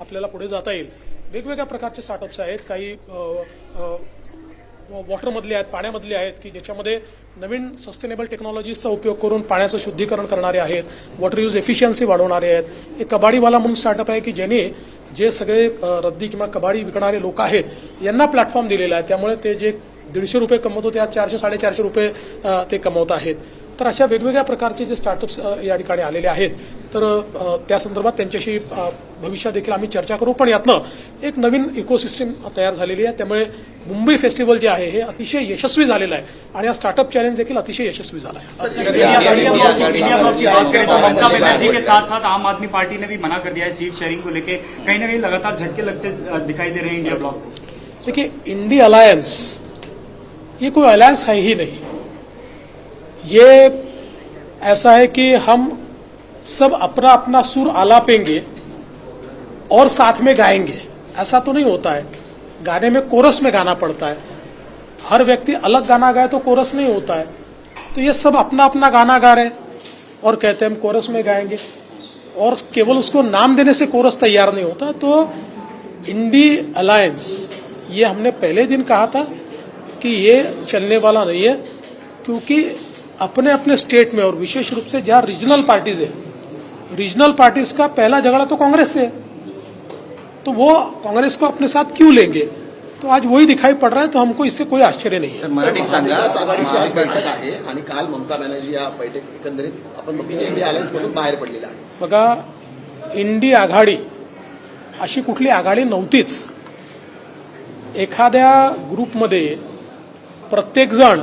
आपल्याला पुढे जाता येईल. वेगवेगळ्या प्रकारचे स्टार्टअप्स आहेत. काही वॉटरमधले आहेत पाण्यामधले आहेत की ज्याच्यामध्ये नवीन सस्टेनेबल टेक्नॉलॉजीजचा उपयोग करून पाण्याचं शुद्धीकरण करणारे आहेत वॉटर यूज एफिशियन्सी वाढवणारे आहेत. हे कबाडीवाला म्हणून स्टार्टअप आहे की ज्याने जे सगळे रद्दी किंवा कबाडी विकणारे लोक आहेत यांना प्लॅटफॉर्म दिलेला आहे. त्यामुळे ते जे दीडशे रुपये कमवत होते आज चारशे साडेचारशे रुपये ते कमवत आहेत. तर अशा वेगवेगळ्या प्रकारचे जे स्टार्टअप्स या ठिकाणी आलेले आहेत. तर त्या संदर्भात त्यांच्याशी भविष्यात देखील आम्ही चर्चा करू पण यातनं एक नवीन इकोसिस्टम तयार झालेली आहे. त्यामुळे मुंबई फेस्टिवल जे आहे हे अतिशय यशस्वी झालेलं आहे. आणि हा स्टार्टअप चॅलेंज देखील अतिशय यशस्वी झाला आहे. इंडिया की- इंडिया साथ साथ आम आदमी पार्टी ने भी मना कर दिया है सीट शेयरिंग को लेके। कहीं ना कहीं लगातार झटके लगते दिखाई दे रहे हैं इंडिया ब्लॉक देखिए इंडी अलायंस ये कोई अलायंस है ही नहीं। ये ऐसा है कि हम सब अपना अपना सुर आलापेंगे और साथ में गाएँगे। ऐसा तो नहीं होता है। गाने में कोरस में गाना पड़ता है। हर व्यक्ति अलग गाना गाए तो कोरस नहीं होता है। तो ये सब अपना अपना गाना गा रहे हैं और कहते हैं हम कोरस में गाएँगे। और केवल उसको नाम देने से कोरस तैयार नहीं होता। तो इंडी अलायंस ये हमने पहले दिन कहा था कि ये चलने वाला नहीं है क्योंकि अपने अपने स्टेट में और विशेष रूप से जहाँ रीजनल पार्टीज़ है रीजनल पार्टीज़ का पहला झगड़ा तो कांग्रेस से है। तो वो कांग्रेस को अपने साथ क्यों लेंगे? तो आज वही दिखाई पड़ रहा है तो हमको इससे कोई आश्चर्य नहीं है। मराठीत सांगा आघाडीची आज बैठक आहे आणि काल ममता बॅनर्जी या बैठक एकंदरीत आपण बघितलं इंडिया अलायन्स मधून बाहेर पडलेला आहे. बघा इंडी आघाडी अशी कुठली आघाडी नव्हतीच. एखाद्या ग्रुपमध्ये प्रत्येकजण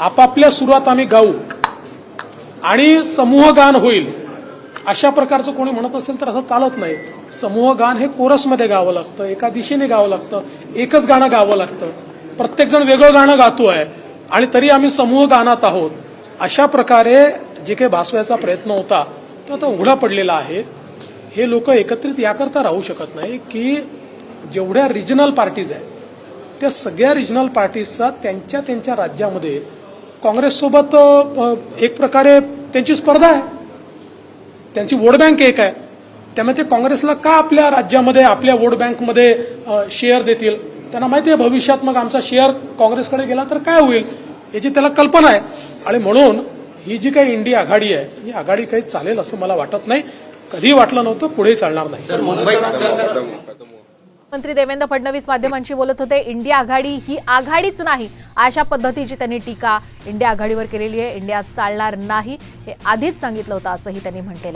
आपापल्या सुरात आम्ही गाऊ आणि समूह गान होईल. अशा प्रकारचं कोणी म्हणत असेल तर असं चालत नाही. समूह गान हे कोरसमध्ये गावं लागतं एका दिशेने गावं लागतं एकच गाणं गावं लागतं. प्रत्येकजण वेगळं गाणं गातो आहे आणि तरी आम्ही समूह गानात आहोत. अशा प्रकारे जे काही भासवायचा प्रयत्न होता तो आता उघडा पडलेला आहे. हे लोक एकत्रित याकरता राहू शकत नाही की जेवढ्या रिजनल पार्टीज आहेत त्या सगळ्या रिजनल पार्टीजचा त्यांच्या त्यांच्या राज्यामध्ये काँग्रेससोबत एक प्रकारे त्यांची स्पर्धा आहे. त्यांची वोट बँक एक आहे. त्यामुळे ते काँग्रेसला का आपल्या राज्यामध्ये आपल्या वोट बँकमध्ये शेअर देतील? त्यांना माहिती आहे भविष्यात मग आमचा शेअर काँग्रेसकडे गेला तर काय होईल? याची त्याला कल्पना आहे. आणि म्हणून ही जी काही इंडिया आघाडी आहे ही आघाडी काही चालेल असं मला वाटत नाही. कधी वाटलं नव्हतं पुढे चालणार नाही. सर मुंबई मंत्री देवेंद्र फडणवीस माध्यमांशी बोलत होते इंडिया आघाडी ही आघाडीच नाही. अशा पद्धतीची त्यांनी टीका इंडिया आघाडीवर केलेली आहे. इंडिया चालणार नाही हे आधीच सांगितलं होतं असंही त्यांनी म्हटलेलं आहे.